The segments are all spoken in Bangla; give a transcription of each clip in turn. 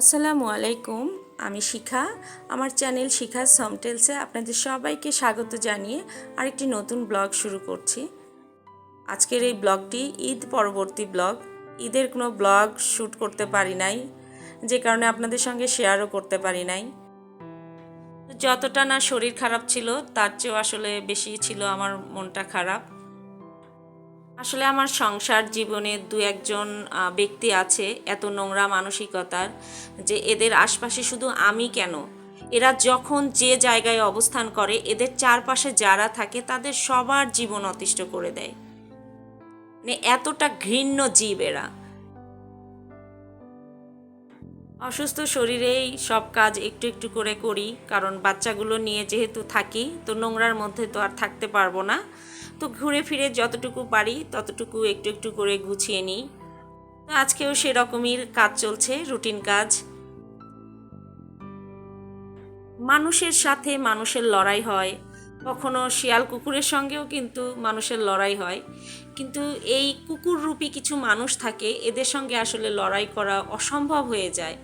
আসসালামু আলাইকুম, আমি শিখা। আমার চ্যানেল শিখা সমটেলসে আপনাদের সবাইকে স্বাগত জানিয়ে আরেকটি নতুন ব্লগ শুরু করছি। আজকের এই ব্লগটি ঈদ পরবর্তী ব্লগ। ঈদের কোনো ব্লগ শ্যুট করতে পারি নাই, যে কারণে আপনাদের সঙ্গে শেয়ারও করতে পারি নাই। যতটা না শরীর খারাপ ছিল, তার চেয়েও আসলে বেশি ছিল আমার মনটা খারাপ। আসলে আমার সংসার জীবনে দু একজন ব্যক্তি আছে এত নোংরা মানসিকতার যে এদের আশপাশে শুধু আমি কেন? এরা যখন যে জায়গায় অবস্থান করে, এদের চারপাশে যারা থাকে তাদের সবার জীবন অতিষ্ঠ করে দেয়। মানে এতটা ঘৃণ্য জীব এরা। অসুস্থ শরীরেই সব কাজ একটু একটু করে করি, কারণ বাচ্চাগুলো নিয়ে যেহেতু থাকি, তো নোংরার মধ্যে তো আর থাকতে পারব না। তো ঘুরে ফিরে যতটুকু পারি ততটুকু একটু একটু করে গুছিয়ে নিই। তো আজকেও সেরকমই কাজ চলছে, রুটিন কাজ। মানুষের সাথে মানুষের লড়াই হয়। কখনো শিয়াল কুকুরের সঙ্গেও কিন্তু মানুষের লড়াই হয়। কিন্তু এই কুকুররূপী কিছু মানুষ থাকে, এদের সঙ্গে আসলে লড়াই করা অসম্ভব হয়ে যায়।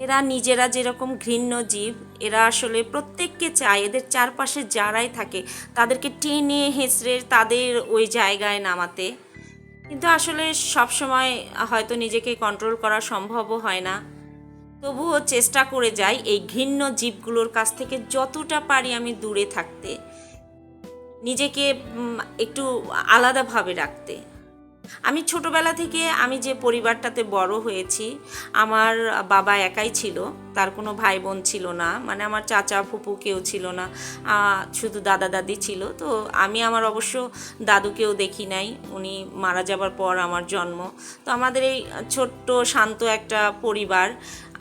এরা নিজেরা যেরকম ঘৃণ্য জীব, এরা আসলে প্রত্যেককে চায়, এদের চারপাশে যারাই থাকে, তাদেরকে টেনে হেঁচড়ে তাদের ওই জায়গায় নামাতে। কিন্তু আসলে সবসময় হয়তো নিজেকে কন্ট্রোল করা সম্ভবও হয় না। তবুও চেষ্টা করে যাই এই ঘৃণ্য জীবগুলোর কাছ থেকে যতটা পারি আমি দূরে থাকতে, নিজেকে একটু আলাদাভাবে রাখতে। আমি ছোটবেলা থেকে আমি যে পরিবারটাতে বড় হয়েছি, আমার বাবা একাই ছিল, তার কোনো ভাই বোন ছিল না মানে আমার চাচা ফুপু কেউ ছিল না শুধু দাদা দাদি ছিল, তো আমি আমার অবশ্য দাদুকেও দেখি নাই, উনি মারা যাবার পর আমার জন্ম। তো আমাদের এই ছোট্ট, শান্ত একটা পরিবার,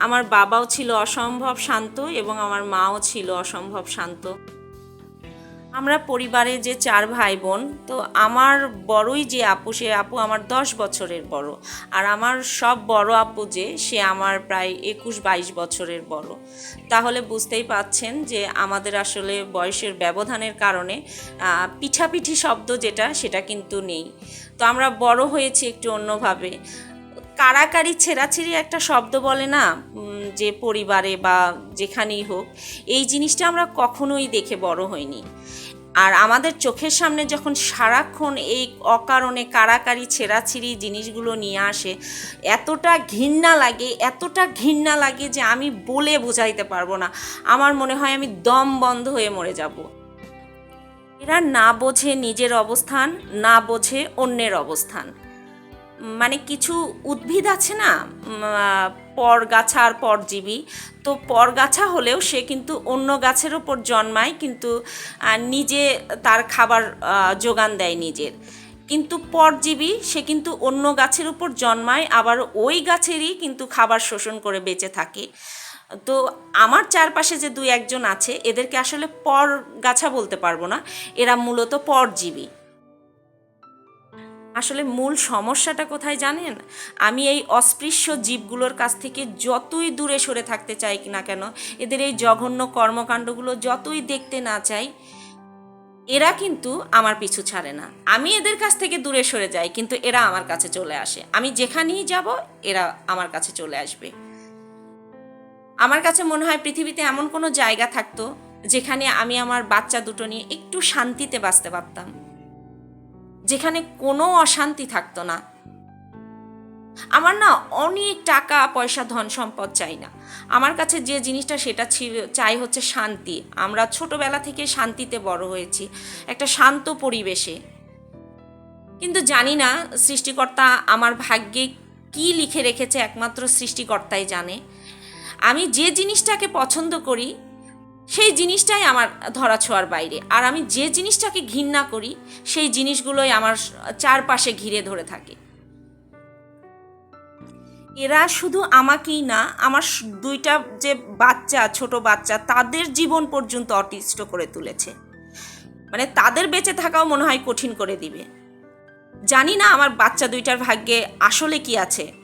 আমার বাবাও ছিল অসম্ভব শান্ত এবং আমার মাও ছিল অসম্ভব শান্ত। আমরা পরিবারে যে চার ভাই বোন তো আমার বড়ই যে আপু, সে আপু আমার দশ বছরের বড়। আর আমার সব বড় আপু যে, সে আমার প্রায় একুশ বাইশ বছরের বড়। তাহলে বুঝতেই পাচ্ছেন যে আমাদের আসলে বয়সের ব্যবধানের কারণে পিঠাপিঠি শব্দ যেটা, সেটা কিন্তু নেই। তো আমরা বড় হয়েছি একটু অন্যভাবে। কাড়াকাড়ি ছেঁড়াছিঁড়ি একটা শব্দ বলে না? যে পরিবারে বা যেখানেই হোক। এই জিনিসটা আমরা কখনোই দেখে বড় হইনি। আর আমাদের চোখের সামনে যখন সারাক্ষণ এই অকারণে কাড়াকাড়ি ছেঁড়াছিঁড়ি জিনিসগুলো নিয়ে আসে, এতটা ঘৃণা লাগে, এতটা ঘৃণা লাগে যে আমি বলে বোঝাইতে পারব না। আমার মনে হয় আমি দম বন্ধ হয়ে মরে যাব। এরা না বোঝে নিজের অবস্থান, না বোঝে অন্যের অবস্থান। মানে কিছু উদ্ভিদ আছে না পরগাছা আর পরজীবী। তো পরগাছা হলেও সে কিন্তু অন্য গাছের ওপর জন্মায়, কিন্তু নিজে তার খাবার যোগান দেয় নিজের। কিন্তু পরজীবী, সে কিন্তু অন্য গাছের উপর জন্মায়, আবার ওই গাছেরই কিন্তু খাবার শোষণ করে বেঁচে থাকে। তো আমার চারপাশে যে দুই একজন আছে, এদেরকে আসলে পর গাছা বলতে পারব না। এরা মূলত পরজীবী। আসলে মূল সমস্যাটা কোথায় জানেন? আমি এই অস্পৃশ্য জীবগুলোর কাছ থেকে যতই দূরে সরে থাকতে চাই না কেন, এদের এই জঘন্য কর্মকাণ্ডগুলো যতই দেখতে না চাই, এরা কিন্তু আমার পিছু ছাড়ে না। আমি এদের কাছ থেকে দূরে সরে যাই, কিন্তু এরা আমার কাছে চলে আসে। আমি যেখানেই যাব, এরা আমার কাছে চলে আসবে। আমার কাছে মনে হয় পৃথিবীতে এমন কোনো জায়গা থাকতো, যেখানে আমি আমার বাচ্চা দুটো নিয়ে একটু শান্তিতে বাঁচতে পারতাম। যেখানে কোনো অশান্তি থাকতো না। আমার না অনেক টাকা, পয়সা, ধন সম্পদ চাই না। আমার কাছে যে জিনিসটা সেটা ছিল, চাই হচ্ছে শান্তি। আমরা ছোটবেলা থেকে শান্তিতে বড় হয়েছি, একটা শান্ত পরিবেশে। কিন্তু জানি না সৃষ্টিকর্তা আমার ভাগ্যে কি লিখে রেখেছে, একমাত্র সৃষ্টিকর্তাই জানে। আমি যে জিনিসটাকে পছন্দ করি সেই জিনিসটাই আমার ধরা ছোঁয়ার বাইরে। আর আমি যে জিনিসটাকে ঘৃণা করি, সেই জিনিসগুলোই আমার চারপাশে ঘিরে ধরে থাকে। এরা শুধু আমাকেই না, আমার দুইটা যে বাচ্চা, ছোট বাচ্চা, তাদের জীবন পর্যন্ত অতিষ্ঠ করে তুলেছে। মানে তাদের বেঁচে থাকাও মনে হয় কঠিন করে দিবে। জানি না আমার বাচ্চা দুইটার ভাগ্যে আসলে কি আছে।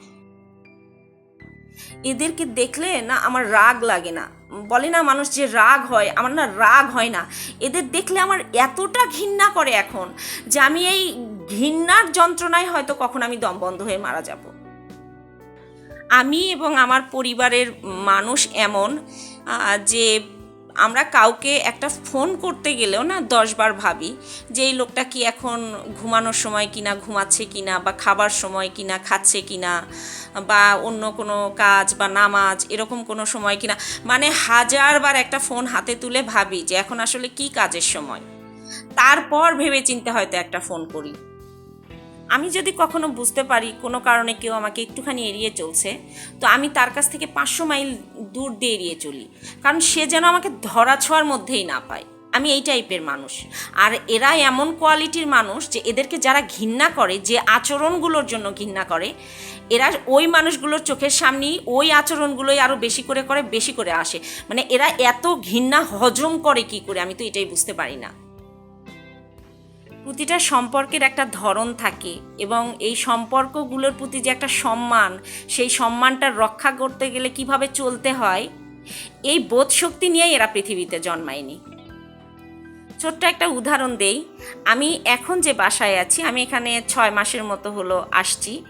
এদেরকে দেখলে না আমার রাগ লাগে না। বলে না মানুষ যে রাগ হয়, আমার না রাগ হয় না। এদের দেখলে আমার এতটা ঘৃণা করে এখন যে আমি এই ঘৃণার যন্ত্রণায় হয়তো কখন আমি দম বন্ধ হয়ে মারা যাব। আমি এবং আমার পরিবারের মানুষ এমন যে আমরা কাউকে একটা ফোন করতে গেলেও না দশবার ভাবি যে এই লোকটা কি এখন ঘুমানোর সময় কিনা, ঘুমাচ্ছে কিনা বা খাবার সময় কিনা, খাচ্ছে কিনা বা অন্য কোনো কাজ বা নামাজ এরকম কোনো সময় কিনা। মানে হাজারবার একটা ফোন হাতে তুলে ভাবি যে এখন আসলে কি কাজের সময়। তারপর ভেবে চিন্তে হয়তো একটা ফোন করি। আমি যদি কখনো বুঝতে পারি কোনো কারণে কেউ আমাকে একটুখানি এড়িয়ে চলছে, তো আমি তার কাছ থেকে পাঁচশো মাইল দূর দিয়ে এড়িয়ে চলি। কারণ সে যেন আমাকে ধরা ছোঁয়ার মধ্যেই না পায়। আমি এই টাইপের মানুষ। আর এরা এমন কোয়ালিটির মানুষ যে এদেরকে যারা ঘৃণা করে, যে আচরণগুলোর জন্য ঘৃণা করে, এরা ওই মানুষগুলোর চোখের সামনেই ওই আচরণগুলোই আরও বেশি করে করে, বেশি করে আসে। মানে এরা এত ঘৃণা হজম করে কি করে? আমি তো এটাই বুঝতে পারি না। প্রতিটা সম্পর্কের একটা ধরন থাকে এবং এই সম্পর্কগুলোর প্রতি যে একটা সম্মান, সেই সম্মানটা রক্ষা করতে গেলে কীভাবে চলতে হয়, এই বোধ শক্তি নিয়েই এরা পৃথিবীতে জন্মায়নি। ছোট্ট একটা উদাহরণ দেই, আমি এখন যে বাসায় আছি, আমি এখানে ছয় মাসের মতো হলো আসছি।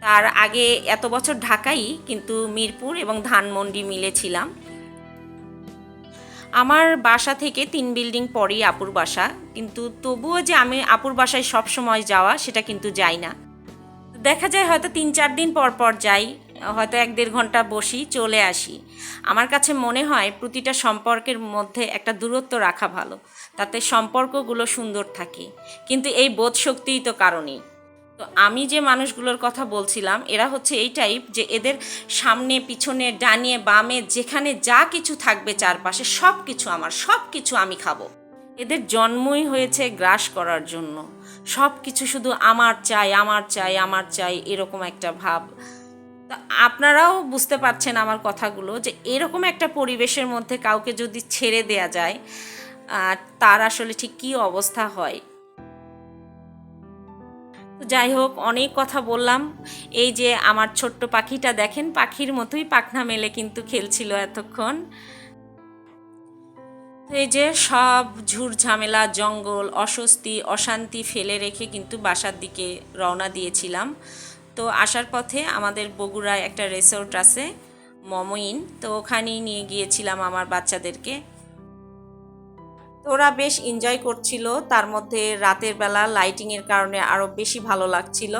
তার আগে এত বছর ঢাকাই, কিন্তু মিরপুর এবং ধানমন্ডি মিলে ছিলাম। আমার বাসা থেকে তিন বিল্ডিং পরেই আপুর বাসা। কিন্তু তবুও যে আমি আপুর বাসায় সব সময় যাওয়া, সেটা কিন্তু যাই না। দেখা যায় হয়তো তিন চার দিন পর পর যাই, হয়তো এক দেড় ঘণ্টা বসি, চলে আসি। আমার কাছে মনে হয় প্রতিটা সম্পর্কের মধ্যে একটা দূরত্ব রাখা ভালো, তাতে সম্পর্কগুলো সুন্দর থাকে। কিন্তু এই বোধ শক্তিই তো কারণই। তো আমি যে মানুষগুলোর কথা বলছিলাম, এরা হচ্ছে এই টাইপ যে এদের সামনে, পিছনে ডানিয়ে বামে, যেখানে যা কিছু থাকবে চারপাশে সব কিছু আমার সব কিছু আমি খাব। এদের জন্মই হয়েছে গ্রাস করার জন্য। সব কিছু শুধু আমার চাই আমার চাই আমার চাই এরকম একটা ভাব। তা আপনারাও বুঝতে পারছেন আমার কথাগুলো যে এরকম একটা পরিবেশের মধ্যে কাউকে যদি ছেড়ে দেয়া যায় তার আসলে ঠিক কী অবস্থা হয়? যাই হোক, অনেক কথা বললাম। এই যে আমার ছোট্ট পাখিটা দেখেন, পাখির মতোই পাখনা মেলে কিন্তু খেলছিল এতক্ষণ। এই যে সব ঝুর ঝামেলা, জঙ্গল, অস্বস্তি, অশান্তি ফেলে রেখে কিন্তু বাসার দিকে রওনা দিয়েছিলাম। তো আসার পথে আমাদের বগুড়ায় একটা রিসোর্ট আছে, মমইন। তো ওখানেই নিয়ে গিয়েছিলাম আমার বাচ্চাদেরকে। তো ওরা বেশ এনজয় করছিল। তার মধ্যে রাতের বেলা লাইটিংয়ের কারণে আরও বেশি ভালো লাগছিল।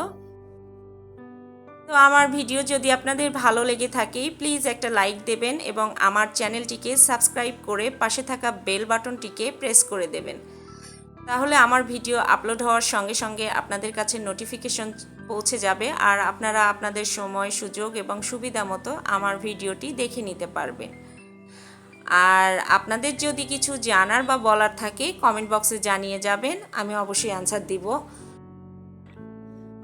তো আমার ভিডিও যদি আপনাদের ভালো লেগে থাকে প্লিজ একটা লাইক দেবেন এবং আমার চ্যানেলটিকে সাবস্ক্রাইব করে পাশে থাকা বেল বাটনটিকে প্রেস করে দেবেন। তাহলে আমার ভিডিও আপলোড হওয়ার সঙ্গে সঙ্গে আপনাদের কাছে নোটিফিকেশন পৌঁছে যাবে আর আপনারা আপনাদের সময়, সুযোগ এবং সুবিধা মতো আমার ভিডিওটি দেখে নিতে পারবেন। আর আপনাদের যদি কিছু জানার বা বলার থাকে কমেন্ট বক্সে জানিয়ে যাবেন। আমি অবশ্যই অ্যান্সার দিব।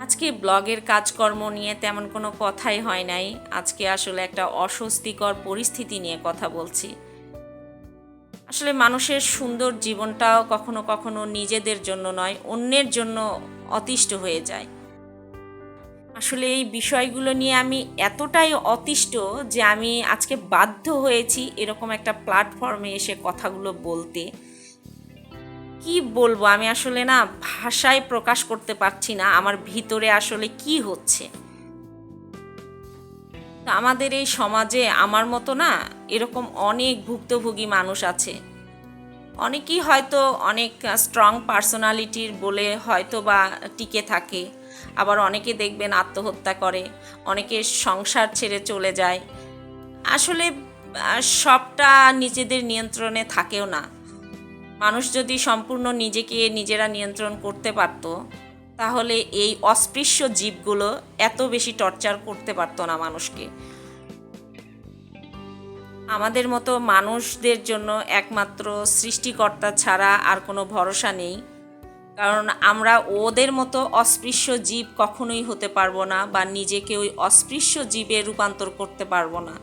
আজকে ব্লগের কাজকর্ম নিয়ে তেমন কোনো কথাই হয় নাই। আজকে আসলে একটা অস্বস্তিকর পরিস্থিতি নিয়ে কথা বলছি। আসলে মানুষের সুন্দর জীবনটাও কখনো কখনো নিজেদের জন্য নয়, অন্যের জন্য অতিষ্ঠ হয়ে যায়। আসলে এই বিষয়গুলো নিয়ে আমি এতটাই অতিষ্ঠ যে আমি আজকে বাধ্য হয়েছি এরকম একটা প্ল্যাটফর্মে এসে কথাগুলো বলতে। কি বলব? আমি আসলে না ভাষায় প্রকাশ করতে পারছি না, আমার ভিতরে আসলে কি হচ্ছে? আমাদের এই সমাজে আমার মতো না এরকম অনেক ভুক্তভোগী মানুষ আছে। অনেকেই হয়তো অনেক স্ট্রং পার্সোনালিটির বলে হয়তো বা টিকে থাকে। আবার অনেকে দেখবেন আত্মহত্যা করে, অনেকে সংসার ছেড়ে চলে যায়। আসলে সবটা নিজেদের নিয়ন্ত্রণে থাকেও না। মানুষ যদি সম্পূর্ণ নিজেকে নিজেরা নিয়ন্ত্রণ করতে পারত, তাহলে এই অস্পৃশ্য জীবগুলো এত বেশি টর্চার করতে পারতো না মানুষকে। আমাদের মতো মানুষদের জন্য একমাত্র সৃষ্টিকর্তা ছাড়া আর কোনো ভরসা নেই। কারণ আমরা ওদের মতো অস্পৃশ্য জীব কখনোই হতে পারব না বা নিজেকে ওই অস্পৃশ্য জীবে রূপান্তর করতে পারব না।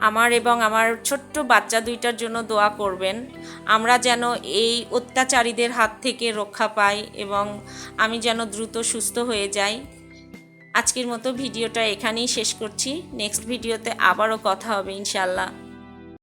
আমার এবং আমার ছোট্ট বাচ্চা দুইটার জন্য দোয়া করবেন। আমরা যেন এই অত্যাচারীদের হাত থেকে রক্ষা পাই এবং আমি যেন দ্রুত সুস্থ হয়ে যাই। আজকের মতো ভিডিওটা এখানেই শেষ করছি। নেক্সট ভিডিওতে আবারও কথা হবে ইনশাল্লাহ